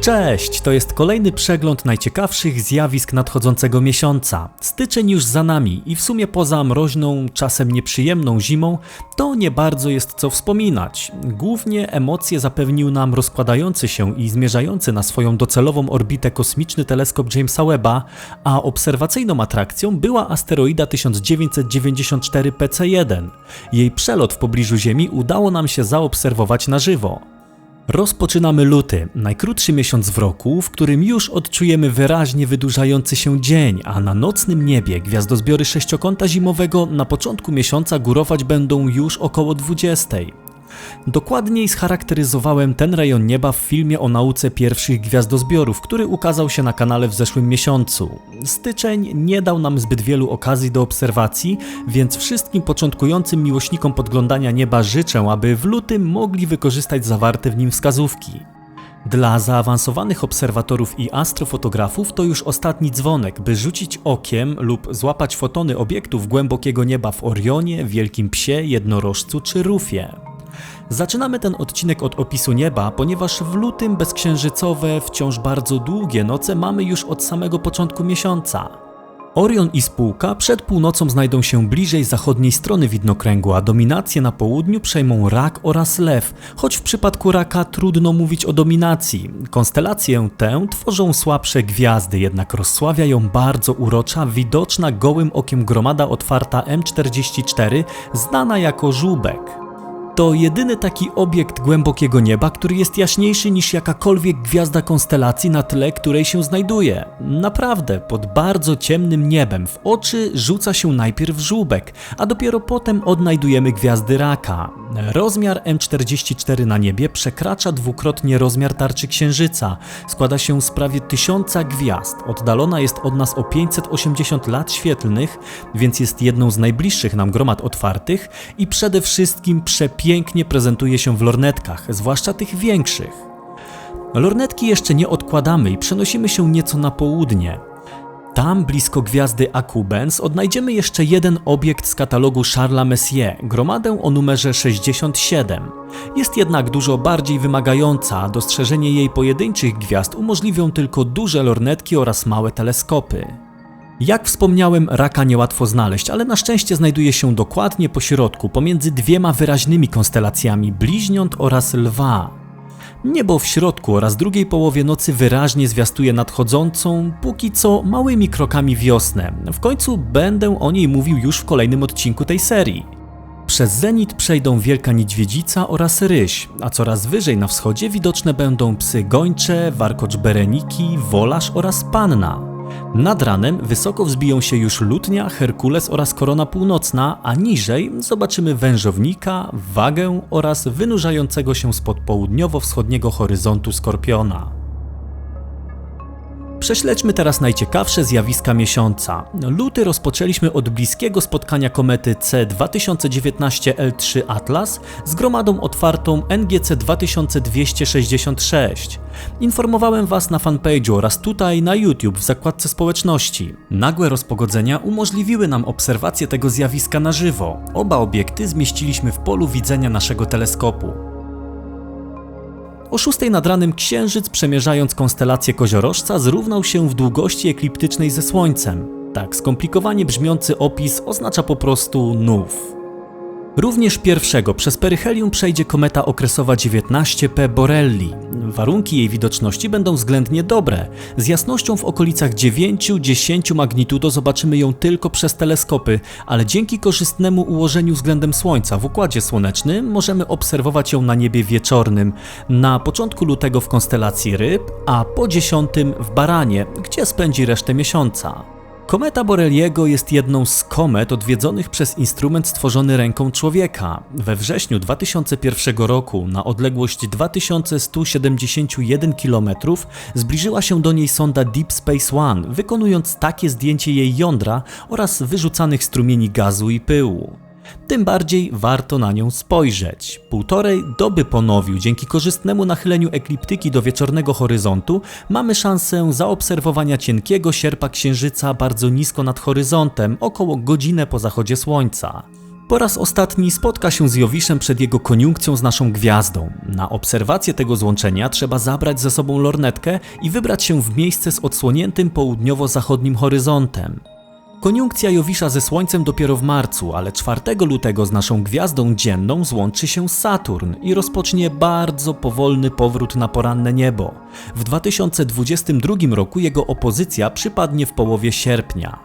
Cześć, to jest kolejny przegląd najciekawszych zjawisk nadchodzącego miesiąca. Styczeń już za nami i w sumie poza mroźną, czasem nieprzyjemną zimą, to nie bardzo jest co wspominać. Głównie emocje zapewnił nam rozkładający się i zmierzający na swoją docelową orbitę kosmiczny teleskop Jamesa Webba, a obserwacyjną atrakcją była asteroida 1994 PC1. Jej przelot w pobliżu Ziemi udało nam się zaobserwować na żywo. Rozpoczynamy luty, najkrótszy miesiąc w roku, w którym już odczujemy wyraźnie wydłużający się dzień, a na nocnym niebie gwiazdozbiory sześciokąta zimowego na początku miesiąca górować będą już około 20. Dokładniej scharakteryzowałem ten rejon nieba w filmie o nauce pierwszych gwiazdozbiorów, który ukazał się na kanale w zeszłym miesiącu. Styczeń nie dał nam zbyt wielu okazji do obserwacji, więc wszystkim początkującym miłośnikom podglądania nieba życzę, aby w lutym mogli wykorzystać zawarte w nim wskazówki. Dla zaawansowanych obserwatorów i astrofotografów to już ostatni dzwonek, by rzucić okiem lub złapać fotony obiektów głębokiego nieba w Orionie, Wielkim Psie, Jednorożcu czy Rufie. Zaczynamy ten odcinek od opisu nieba, ponieważ w lutym bezksiężycowe, wciąż bardzo długie noce mamy już od samego początku miesiąca. Orion i spółka przed północą znajdą się bliżej zachodniej strony widnokręgu, a dominację na południu przejmą rak oraz lew, choć w przypadku raka trudno mówić o dominacji. Konstelację tę tworzą słabsze gwiazdy, jednak rozsławia ją bardzo urocza, widoczna gołym okiem gromada otwarta M44, znana jako żółbek. To jedyny taki obiekt głębokiego nieba, który jest jaśniejszy niż jakakolwiek gwiazda konstelacji, na tle której się znajduje. Naprawdę, pod bardzo ciemnym niebem w oczy rzuca się najpierw żółbek, a dopiero potem odnajdujemy gwiazdy raka. Rozmiar M44 na niebie przekracza dwukrotnie rozmiar tarczy księżyca. Składa się z prawie tysiąca gwiazd. Oddalona jest od nas o 580 lat świetlnych, więc jest jedną z najbliższych nam gromad otwartych i przede wszystkim przepiękna pięknie prezentuje się w lornetkach, zwłaszcza tych większych. Lornetki jeszcze nie odkładamy i przenosimy się nieco na południe. Tam, blisko gwiazdy Akubens, odnajdziemy jeszcze jeden obiekt z katalogu Charlesa Messier, gromadę o numerze 67. Jest jednak dużo bardziej wymagająca, dostrzeżenie jej pojedynczych gwiazd umożliwią tylko duże lornetki oraz małe teleskopy. Jak wspomniałem, raka niełatwo znaleźć, ale na szczęście znajduje się dokładnie po środku, pomiędzy dwiema wyraźnymi konstelacjami bliźniąt oraz lwa. Niebo w środku oraz drugiej połowie nocy wyraźnie zwiastuje nadchodzącą, póki co małymi krokami wiosnę. W końcu będę o niej mówił już w kolejnym odcinku tej serii. Przez zenit przejdą wielka niedźwiedzica oraz ryś, a coraz wyżej na wschodzie widoczne będą psy gończe, warkocz bereniki, wolarz oraz panna. Nad ranem wysoko wzbiją się już Lutnia, Herkules oraz Korona Północna, a niżej zobaczymy wężownika, wagę oraz wynurzającego się spod południowo-wschodniego horyzontu Skorpiona. Prześledźmy teraz najciekawsze zjawiska miesiąca. Luty rozpoczęliśmy od bliskiego spotkania komety C2019 L3 Atlas z gromadą otwartą NGC 2266. Informowałem Was na fanpage'u oraz tutaj na YouTube w zakładce społeczności. Nagłe rozpogodzenia umożliwiły nam obserwację tego zjawiska na żywo. Oba obiekty zmieściliśmy w polu widzenia naszego teleskopu. O 6 nad ranem księżyc, przemierzając konstelację koziorożca, zrównał się w długości ekliptycznej ze Słońcem. Tak skomplikowanie brzmiący opis oznacza po prostu nów. Również pierwszego przez peryhelium przejdzie kometa okresowa 19P Borelli. Warunki jej widoczności będą względnie dobre. Z jasnością w okolicach 9-10 magnitudo zobaczymy ją tylko przez teleskopy, ale dzięki korzystnemu ułożeniu względem Słońca w Układzie Słonecznym możemy obserwować ją na niebie wieczornym, na początku lutego w konstelacji Ryb, a po 10 w Baranie, gdzie spędzi resztę miesiąca. Kometa Boreliego jest jedną z komet odwiedzonych przez instrument stworzony ręką człowieka. We wrześniu 2001 roku na odległość 2171 km zbliżyła się do niej sonda Deep Space One, wykonując takie zdjęcie jej jądra oraz wyrzucanych strumieni gazu i pyłu. Tym bardziej warto na nią spojrzeć. Półtorej doby po nowiu, dzięki korzystnemu nachyleniu ekliptyki do wieczornego horyzontu, mamy szansę zaobserwowania cienkiego sierpa księżyca bardzo nisko nad horyzontem, około godzinę po zachodzie słońca. Po raz ostatni spotka się z Jowiszem przed jego koniunkcją z naszą gwiazdą. Na obserwację tego złączenia trzeba zabrać ze sobą lornetkę i wybrać się w miejsce z odsłoniętym południowo-zachodnim horyzontem. Koniunkcja Jowisza ze Słońcem dopiero w marcu, ale 4 lutego z naszą gwiazdą dzienną złączy się Saturn i rozpocznie bardzo powolny powrót na poranne niebo. W 2022 roku jego opozycja przypadnie w połowie sierpnia.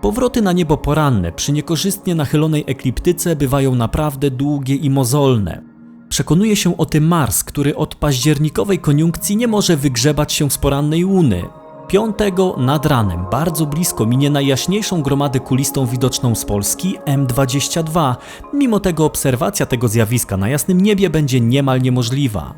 Powroty na niebo poranne przy niekorzystnie nachylonej ekliptyce bywają naprawdę długie i mozolne. Przekonuje się o tym Mars, który od październikowej koniunkcji nie może wygrzebać się z porannej łuny. Piątego nad ranem, bardzo blisko, minie najjaśniejszą gromadę kulistą widoczną z Polski M22. Mimo tego obserwacja tego zjawiska na jasnym niebie będzie niemal niemożliwa.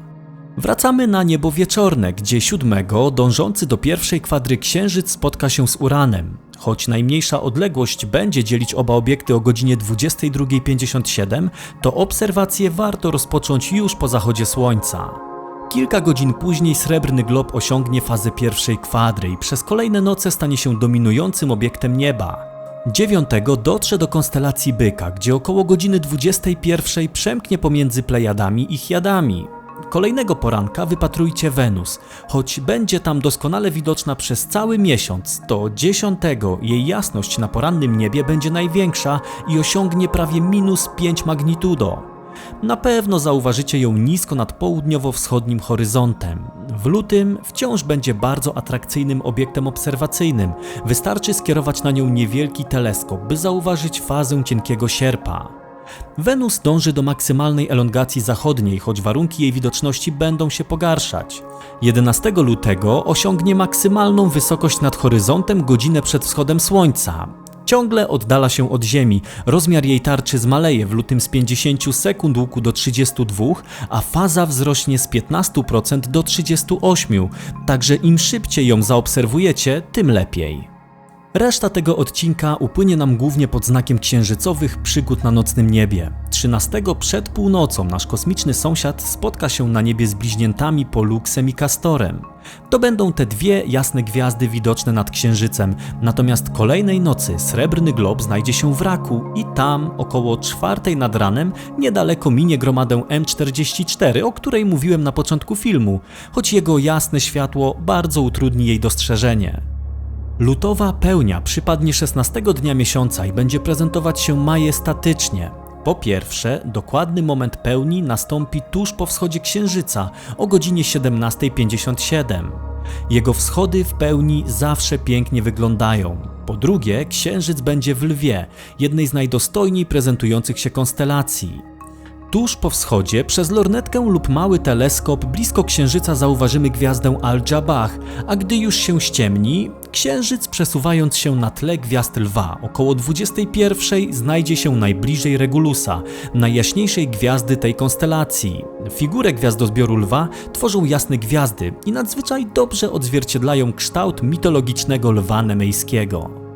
Wracamy na niebo wieczorne, gdzie siódmego, dążący do pierwszej kwadry księżyc spotka się z Uranem. Choć najmniejsza odległość będzie dzielić oba obiekty o godzinie 22.57, to obserwacje warto rozpocząć już po zachodzie słońca. Kilka godzin później srebrny glob osiągnie fazę pierwszej kwadry i przez kolejne noce stanie się dominującym obiektem nieba. Dziewiątego dotrze do konstelacji Byka, gdzie około godziny 21 przemknie pomiędzy Plejadami i Chiadami. Kolejnego poranka wypatrujcie Wenus. Choć będzie tam doskonale widoczna przez cały miesiąc, to dziesiątego jej jasność na porannym niebie będzie największa i osiągnie prawie minus 5 magnitudo. Na pewno zauważycie ją nisko nad południowo-wschodnim horyzontem. W lutym wciąż będzie bardzo atrakcyjnym obiektem obserwacyjnym. Wystarczy skierować na nią niewielki teleskop, by zauważyć fazę cienkiego sierpa. Wenus dąży do maksymalnej elongacji zachodniej, choć warunki jej widoczności będą się pogarszać. 11 lutego osiągnie maksymalną wysokość nad horyzontem godzinę przed wschodem słońca. Ciągle oddala się od Ziemi, rozmiar jej tarczy zmaleje w lutym z 50 sekund łuku do 32, a faza wzrośnie z 15% do 38, także im szybciej ją zaobserwujecie, tym lepiej. Reszta tego odcinka upłynie nam głównie pod znakiem księżycowych przygód na nocnym niebie. 13 przed północą nasz kosmiczny sąsiad spotka się na niebie z bliźniętami Poluksem i Castorem. To będą te dwie jasne gwiazdy widoczne nad księżycem, natomiast kolejnej nocy srebrny glob znajdzie się w raku i tam około czwartej nad ranem niedaleko minie gromadę M44, o której mówiłem na początku filmu, choć jego jasne światło bardzo utrudni jej dostrzeżenie. Lutowa pełnia przypadnie 16 dnia miesiąca i będzie prezentować się majestatycznie. Po pierwsze, dokładny moment pełni nastąpi tuż po wschodzie księżyca o godzinie 17.57. Jego wschody w pełni zawsze pięknie wyglądają. Po drugie, księżyc będzie w lwie, jednej z najdostojniej prezentujących się konstelacji. Tuż po wschodzie przez lornetkę lub mały teleskop blisko księżyca zauważymy gwiazdę Al-Jabah, a gdy już się ściemni, księżyc przesuwając się na tle gwiazd lwa około 21 znajdzie się najbliżej Regulusa, najjaśniejszej gwiazdy tej konstelacji. Figurę gwiazdozbioru lwa tworzą jasne gwiazdy i nadzwyczaj dobrze odzwierciedlają kształt mitologicznego lwa nemejskiego.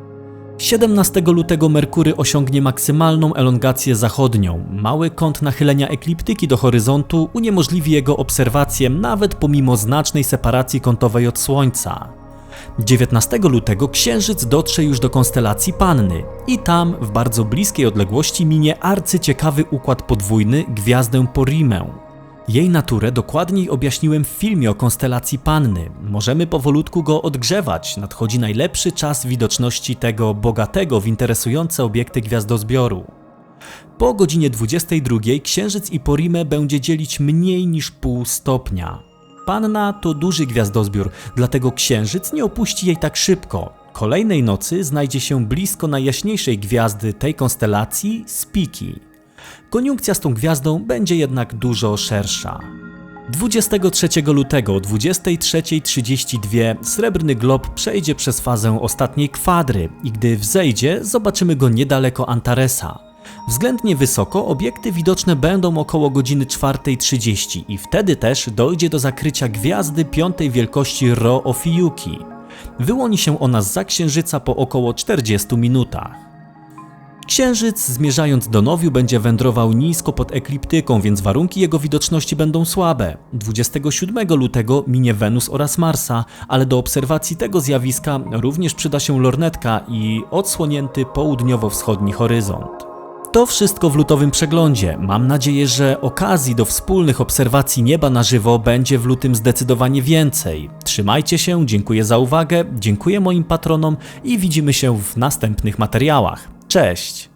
17 lutego Merkury osiągnie maksymalną elongację zachodnią. Mały kąt nachylenia ekliptyki do horyzontu uniemożliwi jego obserwację nawet pomimo znacznej separacji kątowej od Słońca. 19 lutego Księżyc dotrze już do konstelacji Panny i tam w bardzo bliskiej odległości minie arcyciekawy układ podwójny gwiazdę Porimę. Jej naturę dokładniej objaśniłem w filmie o konstelacji Panny. Możemy powolutku go odgrzewać. Nadchodzi najlepszy czas widoczności tego bogatego w interesujące obiekty gwiazdozbioru. Po godzinie 22 Księżyc i Porimę będzie dzielić mniej niż pół stopnia. Panna to duży gwiazdozbiór, dlatego Księżyc nie opuści jej tak szybko. Kolejnej nocy znajdzie się blisko najjaśniejszej gwiazdy tej konstelacji Spiki. Koniunkcja z tą gwiazdą będzie jednak dużo szersza. 23 lutego o 23.32 srebrny glob przejdzie przez fazę ostatniej kwadry i gdy wzejdzie, zobaczymy go niedaleko Antaresa. Względnie wysoko obiekty widoczne będą około godziny 4.30 i wtedy też dojdzie do zakrycia gwiazdy piątej wielkości Ro Ophiuchi. Wyłoni się ona z księżyca po około 40 minutach. Księżyc zmierzając do Nowiu będzie wędrował nisko pod ekliptyką, więc warunki jego widoczności będą słabe. 27 lutego minie Wenus oraz Marsa, ale do obserwacji tego zjawiska również przyda się lornetka i odsłonięty południowo-wschodni horyzont. To wszystko w lutowym przeglądzie. Mam nadzieję, że okazji do wspólnych obserwacji nieba na żywo będzie w lutym zdecydowanie więcej. Trzymajcie się, dziękuję za uwagę, dziękuję moim patronom i widzimy się w następnych materiałach. Cześć!